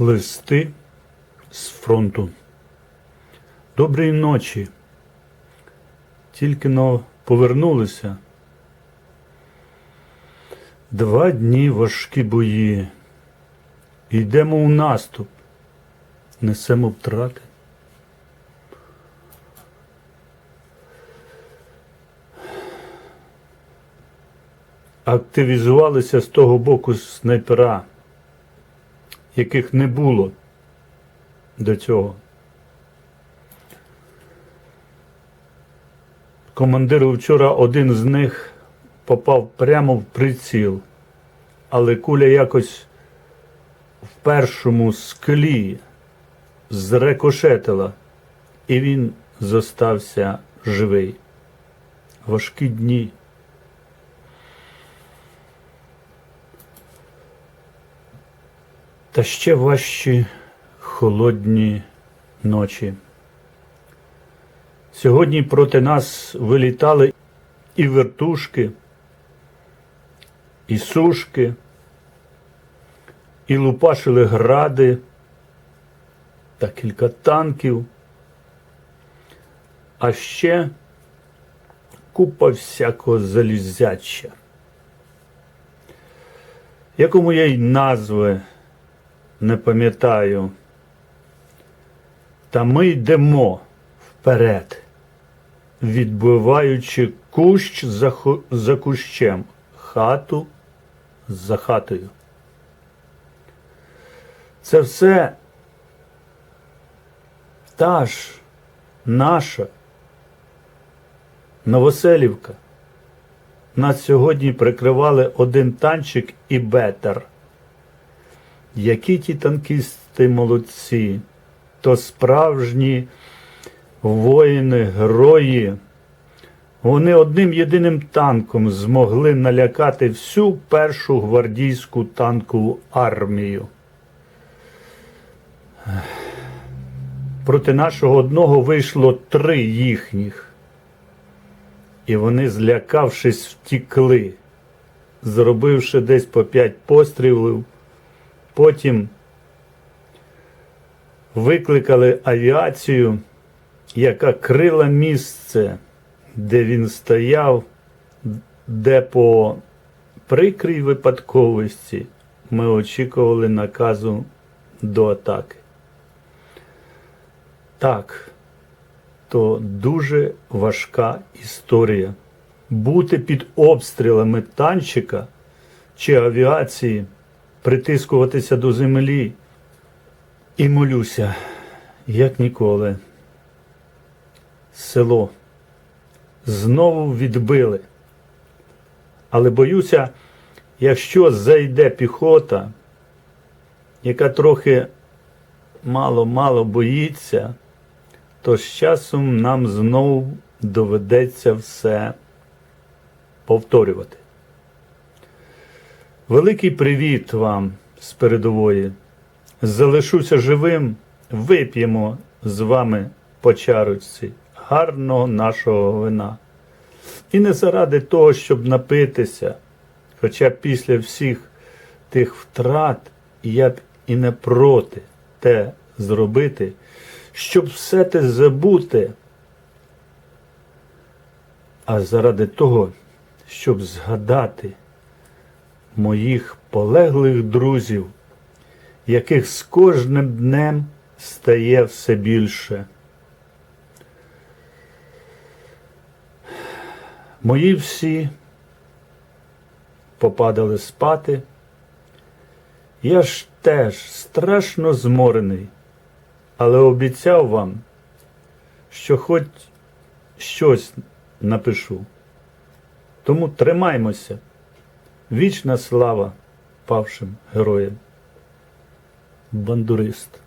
Листи з фронту. Доброї ночі. Тільки но повернулися. Два дні важкі бої. Йдемо у наступ. Несемо втрати. Активізувалися з того боку снайпера яких не було до цього. Командиру вчора один з них попав прямо в приціл, але куля якось в першому склі зрекошетила, і він зостався живий. Важкі дні. Та ще важчі холодні ночі. Сьогодні проти нас вилітали і вертушки, і сушки, і лупашили гради та кілька танків, а ще купа всякого залізяча, якому я й назви не пам'ятаю. Та ми йдемо вперед, відбиваючи кущ за, ху- за кущем, хату за хатою. Це все та ж наша Новоселівка. Нас сьогодні прикривали один танчик і бетер. Які ті танкісти молодці, то справжні воїни, герої. Вони одним єдиним танком змогли налякати всю першу гвардійську танкову армію. Проти нашого одного вийшло три їхніх. І вони, злякавшись, втікли, зробивши десь по п'ять пострілів. Потім викликали авіацію, яка крила місце, де він стояв, де по прикрій випадковості ми очікували наказу до атаки. Так, то дуже важка історія. Бути під обстрілами танчика чи авіації притискуватися до землі і молюся, як ніколи. Село знову відбили. Але боюся, якщо зайде піхота, яка трохи мало-мало боїться, то з часом нам знову доведеться все повторювати. Великий привіт вам з передової. Залишуся живим, вип'ємо з вами по чарочці гарного нашого вина. І не заради того, щоб напитися, хоча після всіх тих втрат я б і не проти те зробити, щоб все те забути, а заради того, щоб згадати моїх полеглих друзів, яких з кожним днем стає все більше. Мої всі попадали спати. Я ж теж страшно зморений, але обіцяв вам, що хоч щось напишу. Тому тримаймося. Вічна слава павшим героям. Бандурист.